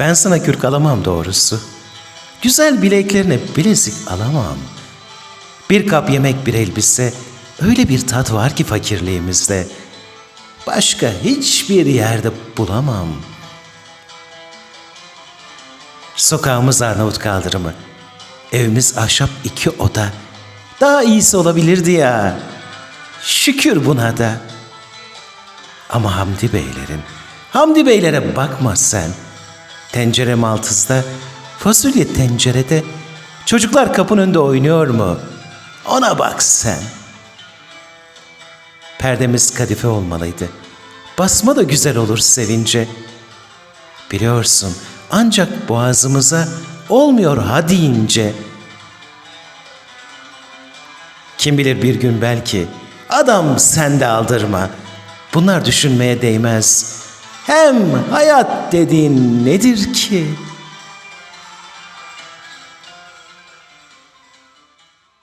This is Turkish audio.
Ben sana kürk alamam doğrusu. Güzel bileklerine bilezik alamam. Bir kap yemek bir elbise öyle bir tat var ki fakirliğimizde. Başka hiçbir yerde bulamam. Sokağımız Arnavut kaldırımı. Evimiz ahşap iki oda. Daha iyisi olabilirdi ya. Şükür buna da. Ama Hamdi Beylerin, Hamdi Beylere bakma sen. Tencere maltızda, fasulye tencerede, çocuklar kapının önünde oynuyor mu? Ona bak sen. Perdemiz kadife olmalıydı. Basma da güzel olur sevince. Biliyorsun ancak boğazımıza olmuyor ha deyince. Kim bilir bir gün belki adam sen de aldırma. Bunlar düşünmeye değmez. Hem hayat dediğin nedir ki?